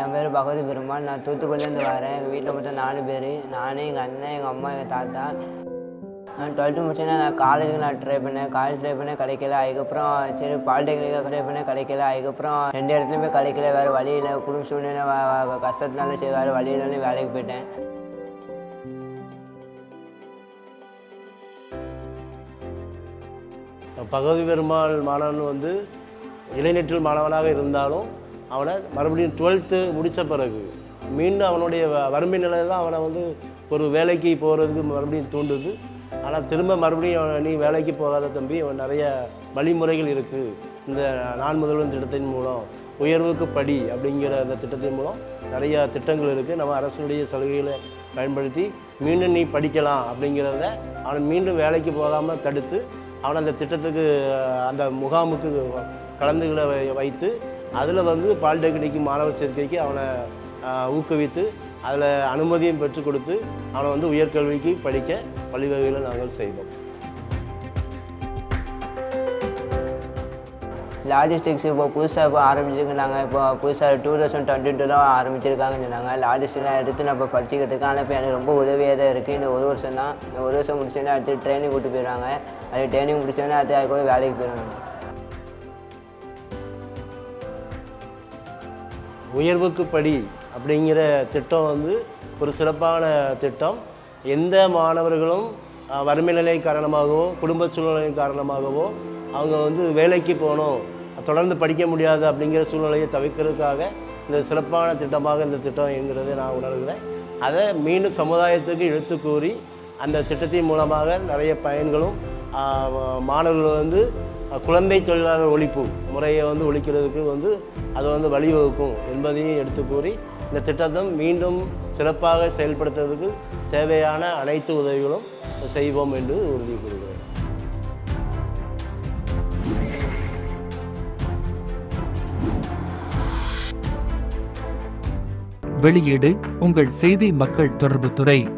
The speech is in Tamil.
என் பேர் பகவதி பெருமாள். நான் தூத்துக்குடிலேருந்து வரேன். எங்கள் வீட்டில் மொத்தம் நாலு பேர். நான் எங்கள் அண்ணன் எங்கள் அம்மா எங்கள் தாத்தா. நான் டுவெல்த்து முடிச்சேன்னா நான் காலேஜுக்கு நான் ட்ரை பண்ணேன். காலேஜ் ட்ரை பண்ணேன் கிடைக்கல. அதுக்கப்புறம் சரி பாலிடெக்னிக்காக ட்ரை பண்ணேன் கிடைக்கல. அதுக்கப்புறம் ரெண்டு இடத்துலையுமே கிடைக்கல. வேறு வழி இல்லை. குடும்ப சூழ்நிலை கஷ்டத்தினாலும் சரி வேறு வழி இல்லைன்னு வேலைக்கு போயிட்டேன். பகவதி பெருமாள் மாணவன் வந்து இளைஞற்றில் மாணவனாக இருந்தாலும் அவனை மறுபடியும் டுவெல்த்து முடித்த பிறகு மீண்டும் அவனுடைய வ- வறுமை நிலை தான் அவனை வந்து ஒரு வேலைக்கு போகிறதுக்கு மறுபடியும் தூண்டுது. ஆனால் திரும்ப மறுபடியும் அவனை நீ வேலைக்கு போகாத தம்பி அவன் நிறைய வழிமுறைகள் இருக்குது இந்த நான் முதல்வன் திட்டத்தின் மூலம் உயர்வுக்கு படி அப்படிங்கிற அந்த திட்டத்தின் மூலம் நிறைய திட்டங்கள் இருக்குது நம்ம அரசனுடைய சலுகைகளை பயன்படுத்தி மீண்டும் நீ படிக்கலாம் அப்படிங்கிறத அவனை மீண்டும் வேலைக்கு போகாமல் தடுத்து அவனை அந்த திட்டத்துக்கு அந்த முகாமுக்கு கலந்துகளை வை- வைத்து அதில் வந்து பாலிடெக்னிக் மாணவர் சேர்க்கைக்கு அவனை ஊக்குவித்து அதில் அனுமதியும் பெற்றுக் கொடுத்து அவனை வந்து உயர்கல்விக்கு படிக்க வழிவகைகளை நாங்கள் செய்தோம். லாஜிஸ்டிக்ஸ் இப்போ புதுசாக இப்போ ஆரம்பிச்சிருக்காங்க இப்போ புதுசாக டூ தௌசண்ட் டுவெண்ட்டி டூலாம் ஆரம்பிச்சிருக்காங்கன்னு சொன்னாங்க. லாஜிஸ்டிக்லாம் எடுத்து நான் இப்போ படிச்சுக்கிட்டு இருக்கேன் ஆனால் இப்போ எனக்கு ரொம்ப உதவியாக தான் இருக்குது இந்த ஒரு வருஷம் தான் இந்த ஒரு வருஷம் முடிச்சோன்னே அடுத்து ட்ரைனிங் கூட்டு போயிடுவாங்க அது ட்ரைனிங் முடிச்சோன்னே அடுத்து அதுக்கு வேலைக்கு போயிடுவாங்க உயர்வுக்கு படி அப்படிங்கிற திட்டம் வந்து ஒரு சிறப்பான திட்டம். எந்த மாணவர்களும் வறுமை நிலை காரணமாகவோ குடும்ப சூழ்நிலை காரணமாகவோ அவங்க வந்து வேலைக்கு போகணும் தொடர்ந்து படிக்க முடியாது அப்படிங்கிற சூழ்நிலையை தவிர்க்கிறதுக்காக இந்த சிறப்பான திட்டமாக இந்த திட்டம் என்கிறதை நான் உணர்கிறேன். அதை மீண்டும் சமுதாயத்துக்கு எடுத்து கூறி அந்த திட்டத்தின் மூலமாக நிறைய பயன்களும் மாணவர்கள் வந்து குழந்தை தொழிலாளர் ஒழிப்பு முறையை வந்து ஒழிக்கிறதுக்கு வந்து அது வந்து வழிவகுக்கும் என்பதையும் எடுத்து கூறி இந்த திட்டத்தை மீண்டும் சிறப்பாக செயல்படுத்துறதுக்கு தேவையான அனைத்து உதவிகளும் செய்வோம் என்று உறுதி கூறுகிறேன். வெளியீடு உங்கள் செய்தி மக்கள் தொடர்புத்துறை.